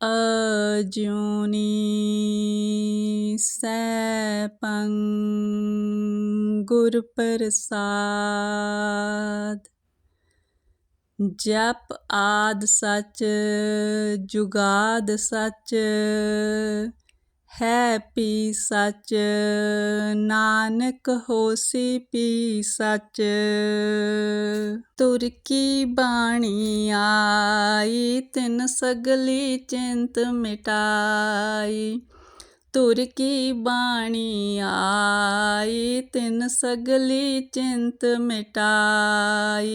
ਅਜੂਨੀ ਸੈਭੰ ਗੁਰ ਪ੍ਰਸਾਦ ਜਪ ਆਦ ਸਚ ਜੁਗਾਦ ਸਚ ਹੈ ਪੀ ਸਚ। ਨਾਨਕ ਹੋਸੀ ਪੀ ਸਚ। ਤੁਰ ਕੀ ਬਾਣੀ ਆਈ, ਤਿਨ ਸਗਲੀ ਚਿੰਤ ਮਿਟਾਈ। ਤੁਰ ਕੀ ਬਾਣੀ ਆਈ, ਤਿਨ ਸਗਲੀ ਚਿੰਤ ਮਿਟਾਈ।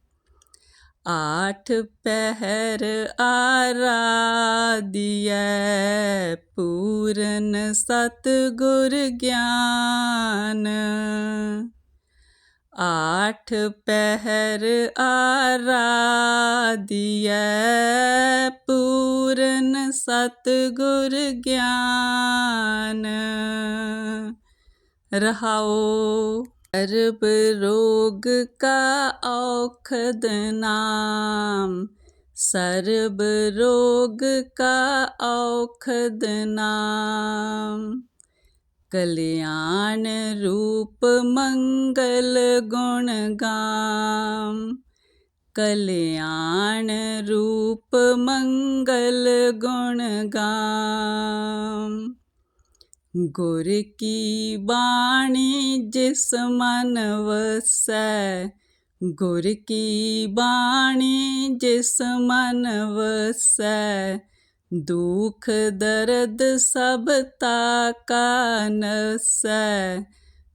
ਆਠ ਪਹਿਰ ਆਰਾਧਿਐ ਪੂਰਨ ਸਤਿਗੁਰ ਗਿਆਨ। ਆਠ ਪਹਿਰ ਆਰਾਧਿਐ ਪੂਰਨ ਸਤਿਗੁਰ ਗਿਆਨ। ਰਹਾਓ। ਸਰਬ ਰੋਗ ਕਾ ਔਖਦ ਨਾਮ। ਸਰਬ ਰੋਗ ਕਾ ਔਖਦ ਨਾਮ। ਕਲਿਆਣ ਰੂਪ ਮੰਗਲ ਗੁਣ ਗਾਮ। ਕਲਿਆਣ ਰੂਪ ਮੰਗਲ ਗੁਣ ਗਾਮ। ਗੁਰ ਕੀ ਬਾਣੀ ਜਿਸ ਮਨ ਵਸੈ? ਗੁਰ ਕੀ ਬਾਣੀ ਜਿਸ ਮਨ ਵਸੈ? ਦੁਖ ਦਰਦ ਸਭ ਤਾ ਕਾ ਨਸੈ?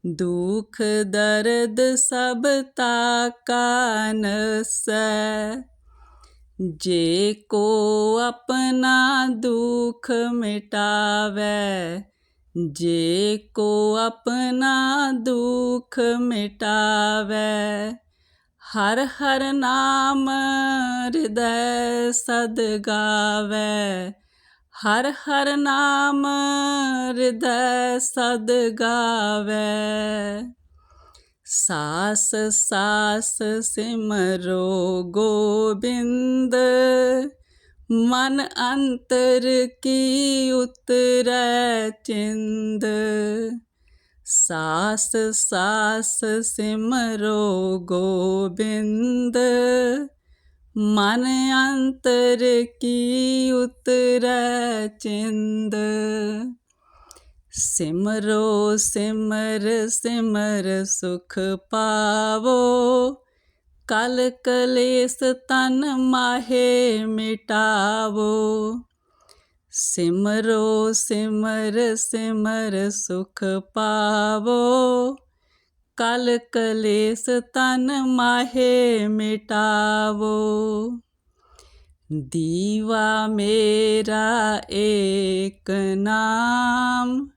ਦੁਖ ਦਰਦ ਸਭ ਤਾ ਕਾ ਨਸੈ? ਜੇ ਕੋ ਆਪਣਾ ਦੁਖ ਮਿਟਾਵੇ ਜੇ ਕੋ ਆਪਣਾ ਦੁਖ ਮਿਟਾਵੇ, ਹਰ ਹਰ ਨਾਮ ਹਿਰਦੈ ਸਦ ਗਾਵੇ, ਹਰ ਹਰ ਨਾਮ ਹਿਰਦੈ ਸਦ ਗਾਵੇ। ਸਾਸ ਸਾਸ ਸਿਮਰੋ ਗੋਬਿੰਦ ਮਨ ਅੰਤਰ ਕੀ ਉਤਰੈ ਚਿੰਦ? ਸਾਸ ਸਾਸ ਸਿਮਰੋ ਗੋਬਿੰਦ। ਮਨ ਅੰਤਰ ਕੀ ਉਤਰੈ ਚਿੰਦ? ਸਿਮਰੋ ਸਿਮਰ ਸਿਮਰ ਸੁਖ ਪਾਵੋ। ਕਲ ਕਲੇਸ ਤਨ ਮਾਹੇ ਮਿਟਾਵੋ। ਸਿਮਰੋ ਸਿਮਰ ਸਿਮਰ ਸੁਖ ਪਾਵੋ। ਕਲ ਕਲੇਸ ਤਨ ਮਾਹੇ ਮਿਟਾਵੋ। ਦੀਵਾ ਮੇਰਾ ਏਕ ਨਾਮ,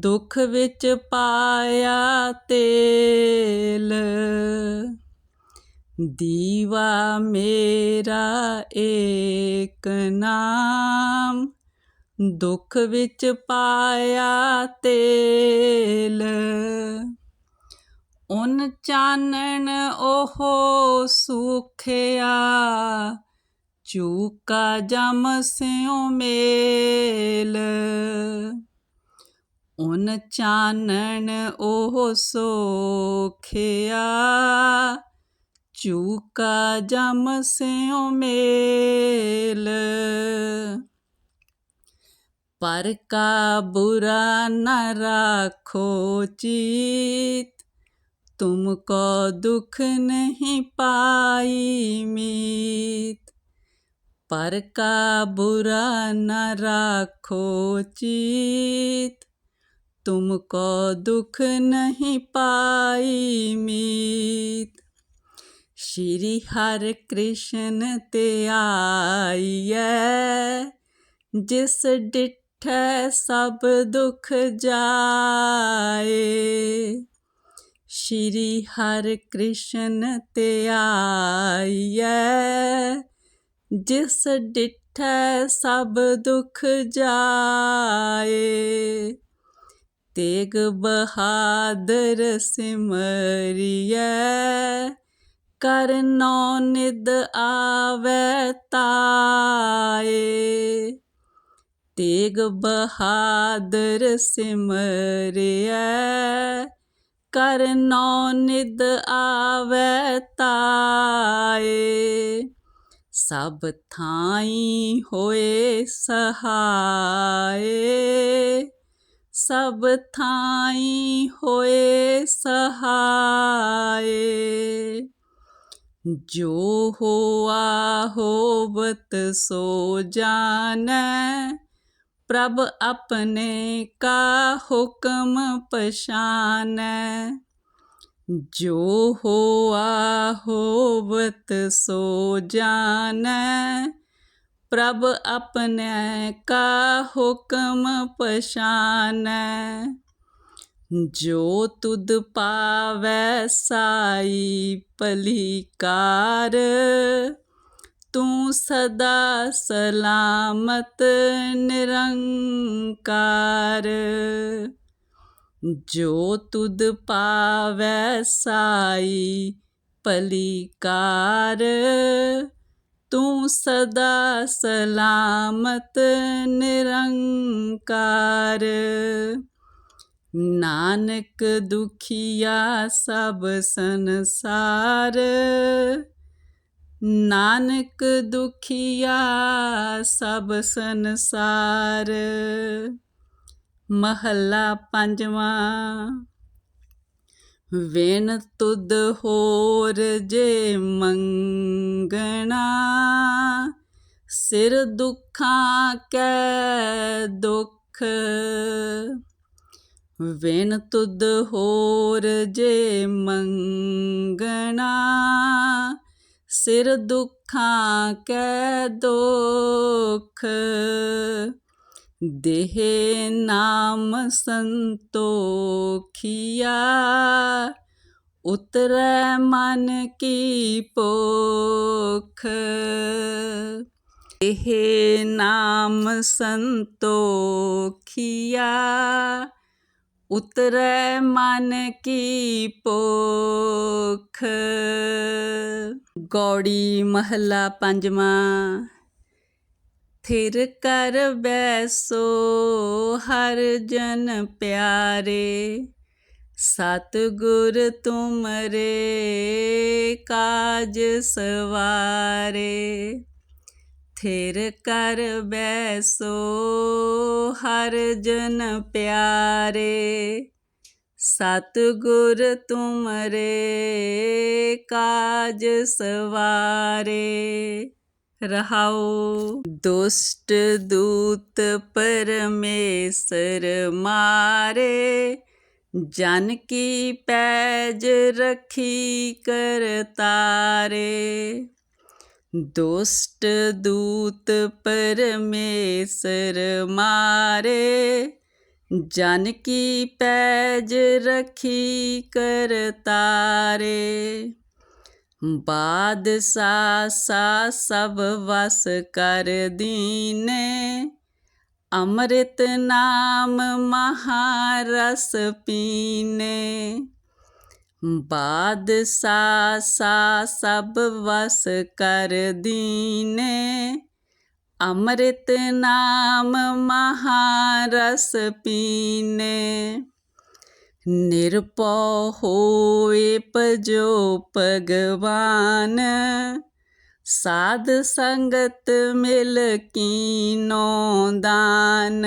ਦੁੱਖ ਵਿੱਚ ਪਾਇਆ ਤੇਲ। ਦੀਵਾ ਮੇਰਾ ਏਕ ਨਾਮ, ਦੁੱਖ ਵਿੱਚ ਪਾਇਆ ਤੇਲ। ਉਨ ਚਾਨਣ ਉਹ ਸੁਖਿਆ, ਚੂਕਾ ਜਮ ਸਿਉ ਮੇਲ। ਉਨ ਚਾਨਣ ਉਹ ਸੋਖਿਆ चूका जम स्यों मेल पर का बुरा न राखो चीत तुमको दुख नहीं पाई मीत। पर का बुरा न राखो चीत तुमको दुख नहीं पाई मीत। ਸ਼੍ਰੀ ਹਰਿ ਕ੍ਰਿਸ਼ਨ ਤੇ ਆਈਐ। ਜਿਸ ਡਿਠੈ ਸਭ ਦੁਖ ਜਾਏ। ਸ਼੍ਰੀ ਹਰਿ ਕ੍ਰਿਸ਼ਨ ਤੇ ਆਈਐ। ਜਿਸ ਡਿਠੈ ਸਭ ਦੁਖ ਜਾਏ। ਤੇਗ ਬਹਾਦਰ ਸਿਮਰਿਐ। ਕਰ ਨੌ ਨਿਦ ਆਵੈ ਤਾਏ। ਤੇਗ ਬਹਾਦਰ ਸਿਮਰਿਐ, ਕਰ ਨੌ ਨਿਦ ਆਵੈ ਤਾਏ। ਸਭ ਥਾਈ ਹੋਏ ਸਹਾਏ, ਸਭ ਥਾਈ ਹੋਏ ਸਹਾਏ। ਜੋ ਹੋਆ ਹੋਵਤ ਸੋ ਜਾਣੈ, ਪ੍ਰਭ ਆਪਣੇ ਕਾ ਹੁਕਮ ਪਛਾਨੈ। ਜੋ ਹੋਆ ਹੋਵਤ ਸੋ ਜਾਣੈ, ਪ੍ਰਭ ਆਪਣੇ ਕਾ ਹੁਕਮ ਪਛਾਨੈ। ਜੋ ਤੁਧ ਪਾਵੈ ਸਾਈ ਭਲੀਕਾਰ ਤੂੰ ਸਦਾ ਸਲਾਮਤ ਨਿਰੰਕਾਰ। ਜੋ ਤੁਧ ਪਾਵੈ ਸਾਈ ਭਲੀਕਾਰ ਤੂੰ ਸਦਾ ਸਲਾਮਤ ਨਿਰੰਕਾਰ। ਨਾਨਕ ਦੁਖੀਆ ਸਭ ਸੰਸਾਰ। ਨਾਨਕ ਦੁਖੀਆ ਸਭ ਸੰਸਾਰ। ਮਹੱਲਾ ਪੰਜਵਾਂ ਵੇਨ ਤੁਧ ਹੋਰ ਜੇ ਮੰਗਣਾ, ਸਿਰ ਦੁੱਖਾਂ ਕੈ ਦੁੱਖ। ਵੇਨ ਤੁਧ ਹੋਰ ਜੇ ਮੰਗਣਾ, ਸਿਰ ਦੁੱਖਾਂ ਕੈ ਦੁੱਖ। ਦੇਹ ਨਾਮ ਸੰਤੋਖਿਆ, ਉਤਰੈ ਮਨ ਕੀ ਪੋਖ ਇਹ ਨਾਮ ਸੰਤੋਖਿਆ ਉਤਰੈ ਮਨ ਕੀ ਪੋਖ ਗੌੜੀ ਮਹੱਲਾ ਪੰਜਵਾਂ, ਥਿਰ ਕਰ ਬੈਸੋ ਹਰ ਜਨ ਪਿਆਰੇ ਸਤ ਗੁਰ ਤੁਮਰੇ ਕਾਜ ਸਵਾਰੇ। ਥਿਰ ਕਰ ਬੈਸੋ, ਹਰ ਜਨ ਪਿਆਰੇ। ਸਤ ਗੁਰ ਤੁਮਰੇ, ਕਾਜ ਸਵਾਰੇ। ਰਹਾਉ ਦੁਸ਼ਟ ਦੂਤ ਪਰਮੇਸ਼ਰ ਮਾਰੇ। ਜਨ ਕੀ ਪੈਜ ਰਖੀ ਕਰਤਾਰੇ ਦੁਸ਼ਟ ਦੂਤ ਪਰਮੇਸ਼ਰ ਮਾਰੇ, ਜਨ ਕੀ ਪੈਜ ਰਖੀ ਕਰਤਾਰੇ ਬਾਦਸ਼ਾਹ ਸਾ ਸਭ ਵਸ ਕਰ ਦੀਨੇ, ਅੰਮ੍ਰਿਤ ਨਾਮ ਮਹਾਰਸ ਪੀਨੇ। ਬਾਦਸ਼ਾਹ ਸਾ ਸਭ ਵਸ ਕਰ ਦੀਨੇ ਅੰਮ੍ਰਿਤ ਨਾਮ ਮਹਾਰਸ ਪੀਨੇ। ਨਿਰਪਉ ਹੋਏ ਪਜੋ ਭਗਵਾਨ, ਸਾਧ ਸੰਗਤ ਮਿਲ ਕੀਨੋ ਦਾਨ।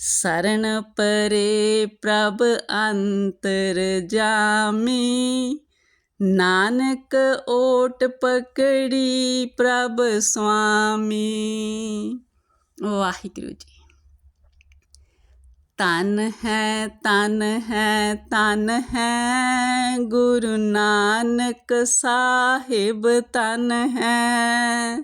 ਸਰਨ ਪਰੇ ਪ੍ਰਭ ਅੰਤਰ ਜਾਮੀ। ਨਾਨਕ ਓਟ ਪਕੜੀ ਪ੍ਰਭ ਸੁਆਮੀ। ਵਾਹਿਗੁਰੂ ਜੀ। ਤਨ ਹੈ ਤਨ ਹੈ ਤਨ ਹੈ, ਗੁਰੂ ਨਾਨਕ ਸਾਹਿਬ ਤਨ ਹੈ।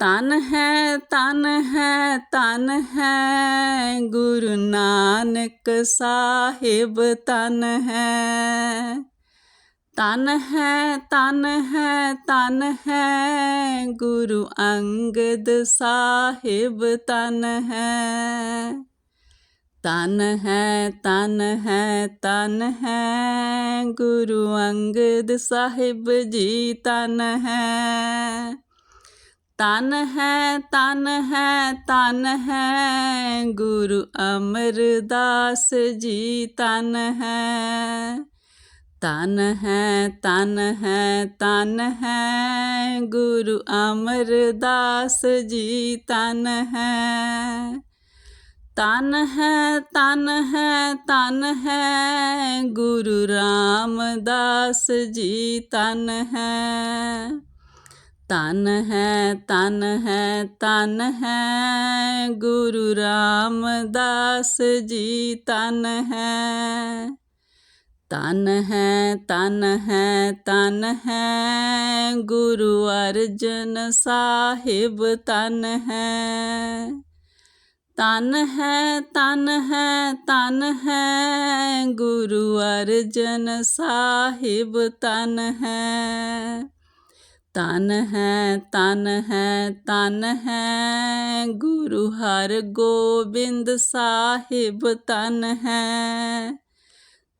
ਤਨ ਹੈ ਤਨ ਹੈ ਤਨ ਹੈ, ਗੁਰੂ ਨਾਨਕ ਸਾਹਿਬ ਤਨ ਹੈ। ਤਨ ਹੈ ਤਨ ਹੈ ਤਨ ਹੈ, ਗੁਰੂ ਅੰਗਦ ਸਾਹਿਬ ਤਨ ਹੈ। ਤਨ ਹੈ ਤਨ ਹੈ ਤਨ ਹੈ, ਗੁਰੂ ਅੰਗਦ ਸਾਹਿਬ ਜੀ ਤਨ ਹੈ। ਤਨ ਹੈ ਤਨ ਹੈ ਤਨ ਹੈ, ਗੁਰੂ ਅਮਰਦਾਸ ਜੀ ਤਨ ਹੈ। ਤਨ ਹੈ ਤਨ ਹੈ ਤਨ ਹੈ, ਗੁਰੂ ਅਮਰਦਾਸ ਜੀ ਤਨ ਹੈ। ਤਨ ਹੈ ਤਨ ਹੈ ਤਨ ਹੈ, ਗੁਰੂ ਰਾਮਦਾਸ ਜੀ ਤਨ ਹੈ। ਤਨ ਹੈ ਤਨ ਹੈ ਤਨ ਹੈ। ਗੁਰੂ ਰਾਮਦਾਸ ਜੀ ਤਨ ਹੈ। ਤਨ ਹੈ ਤਨ ਹੈ ਤਨ ਹੈ। ਗੁਰੂ ਅਰਜਨ ਸਾਹਿਬ ਤਨ ਹੈ। ਤਨ ਹੈ ਤਨ ਹੈ ਤਨ ਹੈ। ਗੁਰੂ ਅਰਜਨ ਸਾਹਿਬ ਤਨ ਹੈ। ਤਨ ਹੈ ਧਨ ਹੈ ਧਨ ਹੈ। ਗੁਰੂ ਹਰ ਗੋਬਿੰਦ ਸਾਹਿਬ ਧਨ ਹੈ।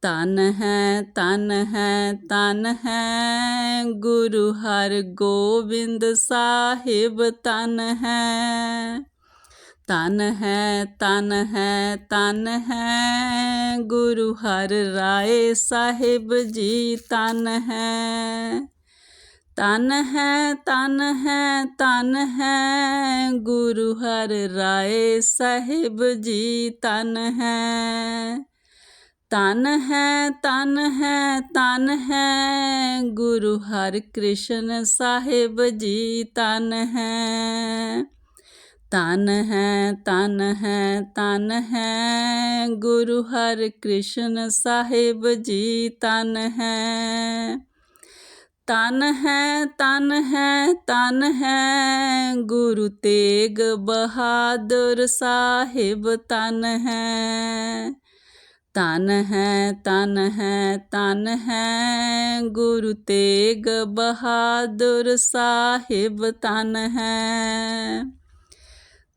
ਤਨ ਹੈ ਤਨ ਹੈ ਤਨ ਹੈ। ਗੁਰੂ ਹਰ ਗੋਬਿੰਦ ਸਾਹਿਬ ਧਨ ਹੈ। ਤਨ ਹੈ ਤਨ ਹੈ ਤਨ ਹੈ। ਗੁਰੂ ਹਰ ਰਾਏ ਸਾਹਿਬ ਜੀ ਤਨ ਹੈ। ਤਨ ਹੈ ਤਨ ਹੈ ਤਨ ਹੈ ਗੁਰੂ ਹਰ ਰਾਏ ਸਾਹਿਬ ਜੀ ਤਨ ਹੈ ਤਨ ਹੈ ਤਨ ਹੈ ਤਨ ਹੈ ਗੁਰੂ ਹਰ ਕ੍ਰਿਸ਼ਨ ਸਾਹਿਬ ਜੀ ਤਨ ਹੈ ਤਨ ਹੈ ਤਨ ਹੈ ਤਨ ਹੈ ਗੁਰੂ ਹਰ ਕ੍ਰਿਸ਼ਨ ਸਾਹਿਬ ਜੀ ਤਨ ਹੈ ਤਨ ਹੈ ਤਨ ਹੈ ਤਨ ਹੈ। ਗੁਰੂ ਤੇਗ ਬਹਾਦਰ ਸਾਹਿਬ ਤਨ ਹੈ। ਤਨ ਹੈ ਤਨ ਹੈ ਤਨ ਹੈ। ਗੁਰੂ ਤੇਗ ਬਹਾਦਰ ਸਾਹਿਬ ਤਨ ਹੈ।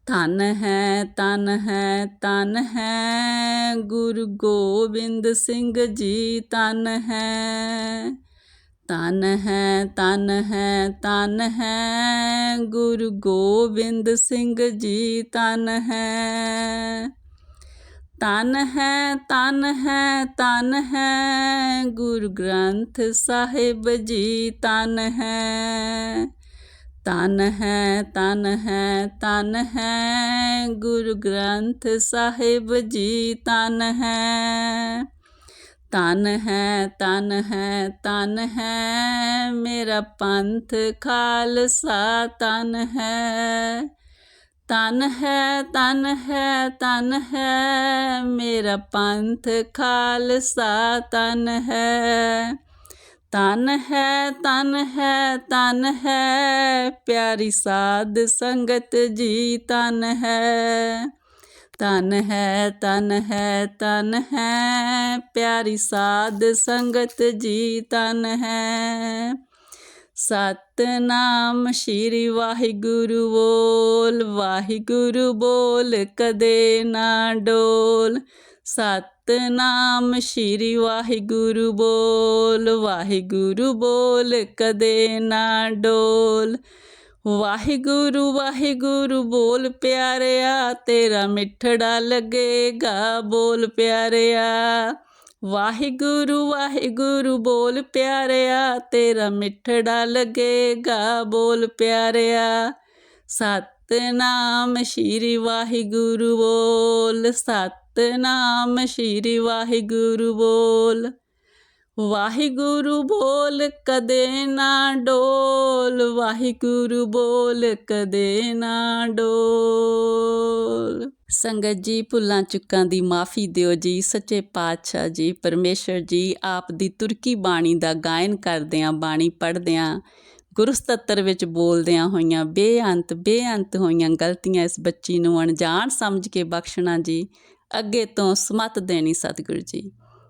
ਤਨ ਹੈ ਤਨ ਹੈ ਤਨ ਹੈ। ਗੁਰੂ ਗੋਬਿੰਦ ਸਿੰਘ ਜੀ ਤਨ ਹੈ। ਤਨ ਹੈ ਤਨ ਹੈ ਤਨ ਹੈ ਗੁਰੂ ਗੋਬਿੰਦ ਸਿੰਘ ਜੀ ਤਨ ਹੈ ਤਨ ਹੈ ਤਨ ਹੈ ਤਨ ਹੈ ਗੁਰੂ ਗ੍ਰੰਥ ਸਾਹਿਬ ਜੀ ਤਨ ਹੈ ਤਨ ਹੈ ਤਨ ਹੈ ਤਨ ਹੈ ਗੁਰੂ ਗ੍ਰੰਥ ਸਾਹਿਬ ਜੀ ਤਨ ਹੈ ਤਨ ਹੈ ਤਨ ਹੈ ਤਨ ਹੈ ਮੇਰਾ ਪੰਥ ਖਾਲਸਾ ਤਨ ਹੈ ਤਨ ਹੈ ਤਨ ਹੈ ਤਨ ਹੈ ਮੇਰਾ ਪੰਥ ਖਾਲਸਾ ਤਨ ਹੈ ਤਨ ਹੈ ਤਨ ਹੈ ਤਨ ਹੈ ਪਿਆਰੀ ਸਾਧ ਸੰਗਤ ਜੀ ਤਨ ਹੈ ਤਨ ਹੈ ਤਨ ਹੈ ਤਨ ਹੈ। ਪਿਆਰੀ ਸਾਧ ਸੰਗਤ ਜੀ ਤਨ ਹੈ। ਸਤਨਾਮ ਸ਼੍ਰੀ ਵਾਹਿਗੁਰੂ ਬੋਲ ਵਾਹਿਗੁਰੂ ਬੋਲ ਕਦੇ ਨਾ ਡੋਲ। ਸਤਨਾਮ ਸ਼੍ਰੀ ਵਾਹਿਗੁਰੂ ਬੋਲ ਵਾਹਿਗੁਰੂ ਬੋਲ ਕਦੇ ਨਾ ਡੋਲ। ਵਾਹਿਗੁਰੂ ਵਾਹਿਗੁਰੂ ਬੋਲ ਪਿਆਰਿਆ, ਤੇਰਾ ਮਿੱਠੜਾ ਲੱਗੇਗਾ, ਬੋਲ ਪਿਆਰਿਆ। ਵਾਹਿਗੁਰੂ ਵਾਹਿਗੁਰੂ ਬੋਲ ਪਿਆਰਿਆ, ਤੇਰਾ ਮਿੱਠੜਾ ਲੱਗੇਗਾ, ਬੋਲ ਪਿਆਰਿਆ। ਸਤਨਾਮ ਸ਼੍ਰੀ ਵਾਹਿਗੁਰੂ ਬੋਲ, ਸਤਨਾਮ ਸ਼੍ਰੀ ਵਾਹਿਗੁਰੂ ਬੋਲ। ਵਾਹਿਗੁਰੂ ਬੋਲ ਕਦੇ ਨਾ ਡੋਲ, ਵਾਹਿਗੁਰੂ ਬੋਲ ਕਦੇ ਨਾ ਡੋਲ। ਸੰਗਤ ਜੀ, ਭੁੱਲਾਂ ਚੁੱਕਾਂ ਦੀ ਮਾਫੀ ਦਿਓ ਜੀ, ਸੱਚੇ ਪਾਤਸ਼ਾਹ ਜੀ, ਪਰਮੇਸ਼ਰ ਜੀ, ਆਪ ਦੀ ਤੁਰਕੀ ਬਾਣੀ ਦਾ ਗਾਇਨ ਕਰਦਿਆਂ, ਬਾਣੀ ਪੜ੍ਹਦਿਆਂ, ਗੁਰਸਤੱਤਰ ਵਿੱਚ ਬੋਲਦਿਆਂ ਹੋਈਆਂ, ਬੇਅੰਤ ਬੇਅੰਤ ਹੋਈਆਂ ਗਲਤੀਆਂ ਇਸ ਬੱਚੀ ਨੂੰ ਅਣਜਾਣ ਸਮਝ ਕੇ ਬਖਸ਼ਣਾ ਜੀ, ਅੱਗੇ ਤੋਂ ਸਮਤ ਦੇਣੀ ਸਤਿਗੁਰੂ ਜੀ।